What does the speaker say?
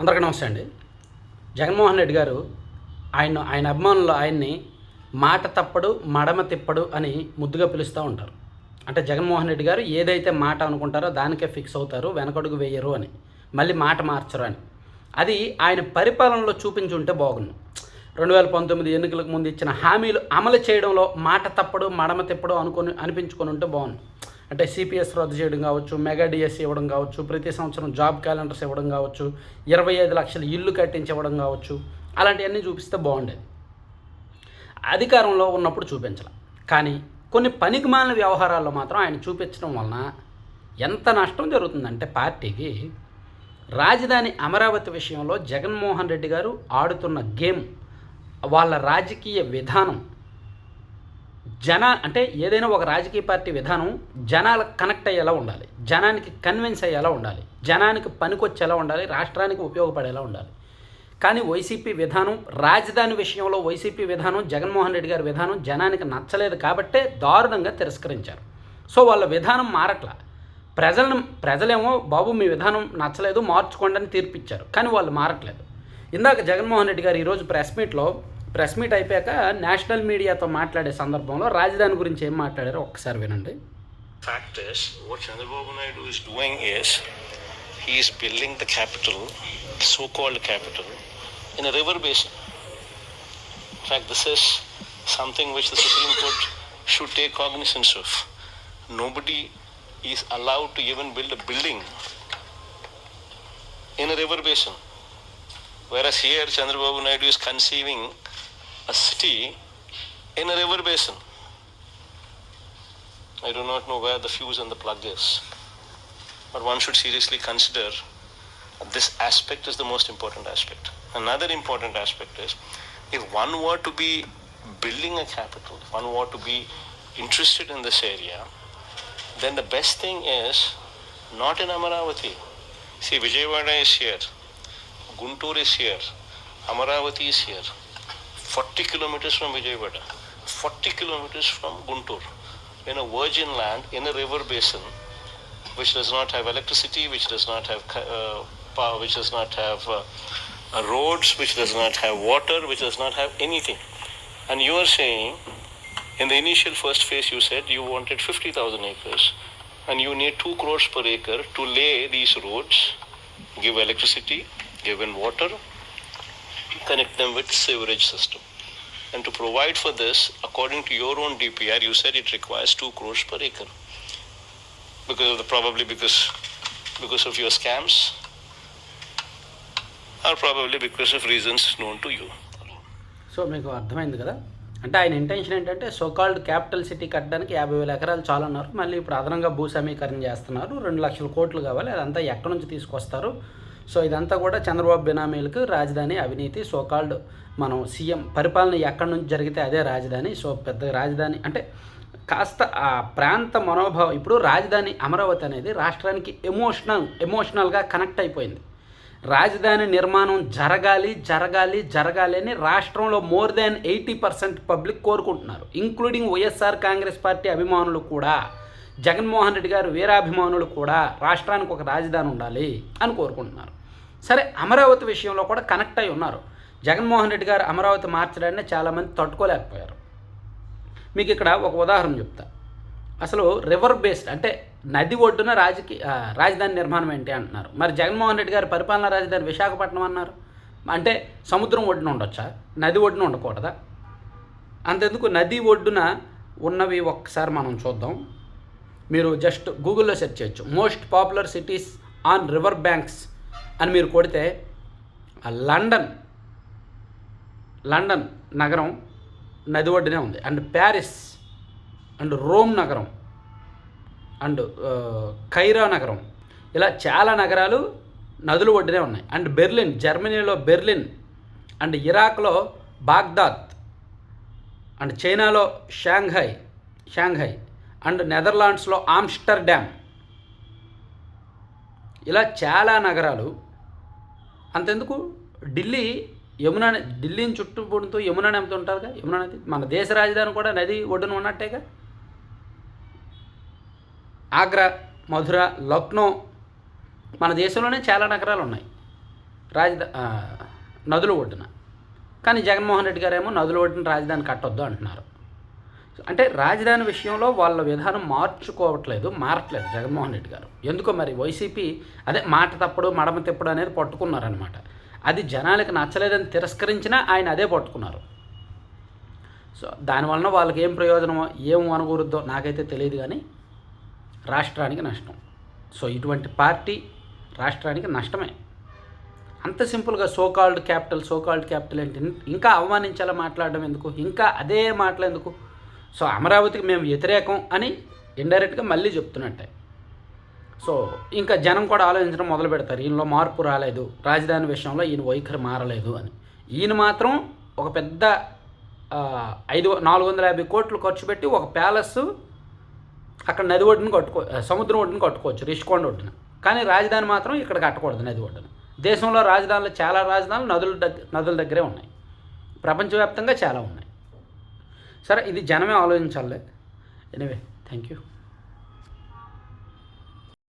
అందరికీ నమస్తే అండి. జగన్మోహన్ రెడ్డి గారు ఆయన ఆయన అభిమానులు ఆయన్ని మాట తప్పడు మడమ తిప్పడు అని ముద్దుగా పిలుస్తూ ఉంటారు. అంటే జగన్మోహన్ రెడ్డి గారు ఏదైతే మాట అనుకుంటారో దానికే ఫిక్స్ అవుతారు వెనకడుగు వేయరు అని. మళ్ళీ మాట మార్చరు అని. అది ఆయన పరిపాలనలో చూపించి ఉంటే బాగుండు. రెండు వేల పంతొమ్మిది ఎన్నికలకు ముందు ఇచ్చిన హామీలు అమలు చేయడంలో మాట తప్పడు మడమ తిప్పడు అనుకొని అనిపించుకొని ఉంటే బాగుండు. అంటే సిపిఎస్ రద్దు చేయడం కావచ్చు మెగా డిఎస్ ఇవ్వడం కావచ్చు ప్రతి సంవత్సరం జాబ్ క్యాలెండర్స్ ఇవ్వడం కావచ్చు ఇరవై ఐదు లక్షల ఇల్లు కట్టించి ఇవ్వడం కావచ్చు అలాంటివన్నీ చూపిస్తే బాగుండేది. అధికారంలో ఉన్నప్పుడు చూపించాల. కానీ కొన్ని పనికిమాలిన వ్యవహారాల్లో మాత్రం ఆయన చూపించడం వలన ఎంత నష్టం జరుగుతుందంటే పార్టీకి రాజధాని అమరావతి విషయంలో జగన్మోహన్ రెడ్డి గారు ఆడుతున్న గేమ్ వాళ్ళ రాజకీయ విధానం జన అంటే ఏదైనా ఒక రాజకీయ పార్టీ విధానం జనాలకు కనెక్ట్ అయ్యేలా ఉండాలి. జనానికి కన్విన్స్ అయ్యేలా ఉండాలి. జనానికి పనికొచ్చేలా ఉండాలి. రాష్ట్రానికి ఉపయోగపడేలా ఉండాలి. కానీ వైసీపీ విధానం రాజధాని విషయంలో వైసీపీ విధానం జగన్మోహన్ రెడ్డి గారి విధానం జనానికి నచ్చలేదు కాబట్టే దారుణంగా తిరస్కరించారు. సో వాళ్ళ విధానం మారట్లా. ప్రజలను ప్రజలేమో బాబు మీ విధానం నచ్చలేదు మార్చుకోండి అని తీర్పిచ్చారు. కానీ వాళ్ళు మారట్లేదు. ఇందాక జగన్మోహన్ రెడ్డి గారు ఈరోజు ప్రెస్ మీట్లో ప్రెస్ మీట్ అయిపోయాక నేషనల్ మీడియాతో మాట్లాడే సందర్భంలో రాజధాని గురించి ఏం మాట్లాడారు ఒకసారి వినండి. Fact is Chandrababu Naidu is doing is he is building the capital so called capital in river base fact this is something court should take cognizance of nobody is allowed to in river basin whereas Chandrababu Naidu is conceiving a city in a river basin. I do not know where the fuse and the plug is. But one should seriously consider this aspect is the most important aspect. Another important aspect is if one were to be building a capital, if one were to be interested in this area, then the best thing is not in Amaravati. See, Vijayawada is here, Guntur is here, Amaravati is here. 40 kilometers from Vijayawada, 40 kilometers from Guntur in a virgin land in a river basin which does not have electricity, which does not have uh, power, which does not have uh, uh, roads, which does not have water, which does not have anything. And you are saying, in the initial first phase, you said you wanted 50,000 acres and you need 2 crores per acre to lay these roads, give electricity, give in water, connect them with sewerage system. And to provide for this, according to your own DPR, you said it requires two crores per acre. Because of the probably because because of your scams, or probably because of reasons known to you. So మీకు అర్థమైంది కదా అంటే ఆయన intention ఏంటంటే so called capital city కట్టడానికి యాభై వేల ఎకరాలు చాలు అన్నారు మళ్ళీ ఇప్పుడు అదనంగా భూ సమీకరణ చేస్తున్నారు రెండు లక్షల కోట్లు కావాలి అదంతా ఎక్కడి నుంచి తీసుకొస్తారు సో ఇదంతా కూడా చంద్రబాబు బినామీలకు రాజధాని అవినీతి సోకాల్డ్ మనం సీఎం పరిపాలన ఎక్కడి నుంచి జరిగితే అదే రాజధాని. సో పెద్ద రాజధాని అంటే కాస్త ఆ ప్రాంత మనోభావం ఇప్పుడు రాజధాని అమరావతి అనేది రాష్ట్రానికి ఎమోషనల్ ఎమోషనల్గా కనెక్ట్ అయిపోయింది. రాజధాని నిర్మాణం జరగాలి జరగాలి జరగాలి అని రాష్ట్రంలో more than eighty percent public కోరుకుంటున్నారు ఇంక్లూడింగ్ వైఎస్ఆర్ కాంగ్రెస్ పార్టీ అభిమానులు కూడా. జగన్మోహన్ రెడ్డి గారు వీరాభిమానులు కూడా రాష్ట్రానికి ఒక రాజధాని ఉండాలి అని కోరుకుంటున్నారు. సరే అమరావతి విషయంలో కూడా కనెక్ట్ అయి ఉన్నారు. జగన్మోహన్ రెడ్డి గారు అమరావతి మార్చడాన్ని చాలామంది తట్టుకోలేకపోయారు. మీకు ఇక్కడ ఒక ఉదాహరణ చెప్తా. అసలు రివర్ బేస్డ్ అంటే నది ఒడ్డున రాజకీయ రాజధాని నిర్మాణం ఏంటి అంటున్నారు. మరి జగన్మోహన్ రెడ్డి గారు పరిపాలనా రాజధాని విశాఖపట్నం అన్నారు. అంటే సముద్రం ఒడ్డున ఉండొచ్చా? నది ఒడ్డున ఉండకూడదా? అంతెందుకు నది ఒడ్డున ఉన్నవి ఒక్కసారి మనం చూద్దాం. మీరు జస్ట్ గూగుల్లో సెర్చ్ చేయొచ్చు. Most popular cities on river banks అని మీరు కొడితే లండన్ లండన్ నగరం నది ఒడ్డునే ఉంది. అండ్ ప్యారిస్ అండ్ రోమ్ నగరం అండ్ ఖైరా uh, నగరం. ఇలా చాలా నగరాలు నదుల ఒడ్డునే ఉన్నాయి. అండ్ బెర్లిన్ జర్మనీలో బెర్లిన్ అండ్ ఇరాక్లో బాగ్దాద్ అండ్ చైనాలో షాంఘై షాంఘై అండ్ నెదర్లాండ్స్లో ఆమ్స్టర్డామ్ ఇలా చాలా నగరాలు. అంతెందుకు? ఢిల్లీ యమునా ఢిల్లీని చుట్టుపడుతూ యమునా నది ఉంటుందిగా యమునా నది? మన దేశ రాజధాని కూడా నది ఒడ్డున ఉన్నట్టేగా? ఆగ్రా మధుర లక్నో మన దేశంలోనే చాలా నగరాలు ఉన్నాయి రాజధా నదుల ఒడ్డున. కానీ జగన్మోహన్ రెడ్డి గారేమో నదుల ఒడ్డున రాజధాని కట్టొద్దు అంటున్నారు. అంటే రాజధాని విషయంలో వాళ్ళ విధానం మార్చుకోవట్లేదు మారట్లేదు జగన్మోహన్ రెడ్డి గారు. ఎందుకో మరి వైసీపీ అదే మాట తప్పుడు మడమ తిప్పుడు అనేది పట్టుకున్నారనమాట అది జనాలకు నచ్చలేదని తిరస్కరించినా ఆయన అదే పట్టుకున్నారు. సో దానివలన వాళ్ళకి ఏం ప్రయోజనమో ఏం అనుకూరుద్దో నాకైతే తెలియదు కానీ రాష్ట్రానికి నష్టం. సో ఇటువంటి పార్టీ రాష్ట్రానికి నష్టమే. అంత సింపుల్గా సోకాల్డ్ క్యాపిటల్ సోకాల్డ్ క్యాపిటల్ ఏంటి? ఇంకా అవమానించేలా మాట్లాడడం ఎందుకు? ఇంకా అదే మాటలు ఎందుకు? సో అమరావతికి మేము వ్యతిరేకం అని ఇండైరెక్ట్గా మళ్ళీ చెప్తున్నట్టే. సో ఇంకా జనం కూడా ఆలోచించడం మొదలు పెడతారు ఈయనలో మార్పు రాలేదు రాజధాని విషయంలో ఈయన వైఖరి మారలేదు అని. ఈయన మాత్రం ఒక పెద్ద ఐదు నాలుగు వందల యాభై కోట్లు ఖర్చు పెట్టి ఒక ప్యాలెస్ అక్కడ నది ఒడ్డున కట్టుకో సముద్రం ఒడ్డున కట్టుకోవచ్చు రిషికొండ ఒడ్డున. కానీ రాజధాని మాత్రం ఇక్కడ కట్టకూడదు నది ఒడ్డున. దేశంలో రాజధానులు చాలా రాజధానులు నదుల దగ్గర నదుల దగ్గరే ఉన్నాయి. ప్రపంచవ్యాప్తంగా చాలా ఉన్నాయి. సరే ఇది జనమే ఆలోచించాలి. Anyway thank you